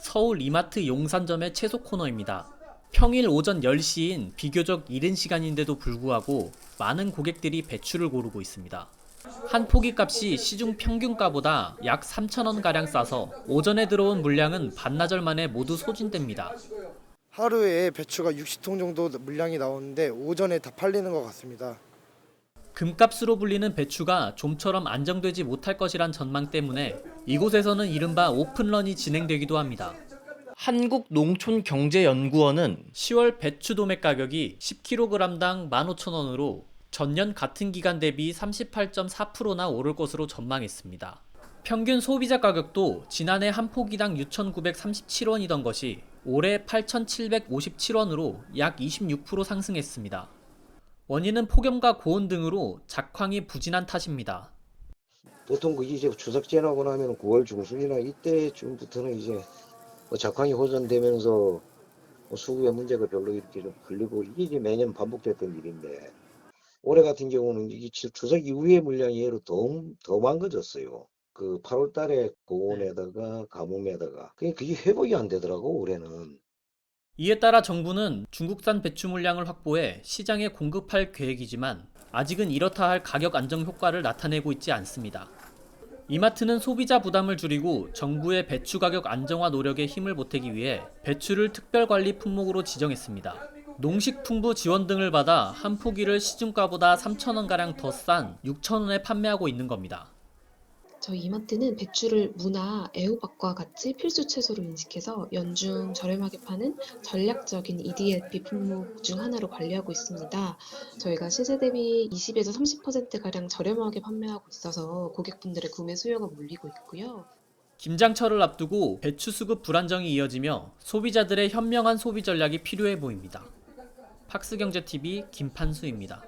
서울 이마트 용산점의 채소 코너입니다. 평일 오전 10시인 비교적 이른 시간인데도 불구하고 많은 고객들이 배추를 고르고 있습니다. 한 포기 값이 시중 평균가보다 약 3,000원 가량 싸서 오전에 들어온 물량은 반나절 만에 모두 소진됩니다. 하루에 배추가 60통 정도 물량이 나오는데 오전에 다 팔리는 것 같습니다. 금값으로 불리는 배추가 좀처럼 안정되지 못할 것이란 전망 때문에 이곳에서는 이른바 오픈런이 진행되기도 합니다. 한국농촌경제연구원은 10월 배추 도매 가격이 10kg당 15,000원으로 전년 같은 기간 대비 38.4%나 오를 것으로 전망했습니다. 평균 소비자 가격도 지난해 한 포기당 6,937원이던 것이 올해 8,757원으로 약 26% 상승했습니다. 원인은 폭염과 고온 등으로 작황이 부진한 탓입니다. 보통 그 이제 추석 지나고 나면 9월 중순이나 이때쯤부터는 이제 뭐 작황이 호전되면서 뭐 수급의 문제가 별로 이렇게 좀 풀리고 이게 이제 매년 반복됐던 일인데 올해 같은 경우는 이게 추- 추석 이후의 물량이 예로 더, 더 많아졌어요. 그 8월 달에 고온에다가 가뭄에다가 그게 그게 회복이 안 되더라고 올해는. 이에 따라 정부는 중국산 배추 물량을 확보해 시장에 공급할 계획이지만 아직은 이렇다 할 가격 안정 효과를 나타내고 있지 않습니다. 이마트는 소비자 부담을 줄이고 정부의 배추 가격 안정화 노력에 힘을 보태기 위해 배추를 특별관리 품목으로 지정했습니다. 농식품부 지원 등을 받아 한 포기를 시중가보다 3,000원가량 더 싼 6,000원에 판매하고 있는 겁니다. 저희 이마트는 배추를 무나 애호박과 같이 필수 채소로 인식해서 연중 저렴하게 파는 전략적인 EDLP 품목 중 하나로 관리하고 있습니다. 저희가 시세 대비 20에서 30%가량 저렴하게 판매하고 있어서 고객분들의 구매 수요가 몰리고 있고요. 김장철을 앞두고 배추 수급 불안정이 이어지며 소비자들의 현명한 소비 전략이 필요해 보입니다. 팍스경제TV 김판수입니다.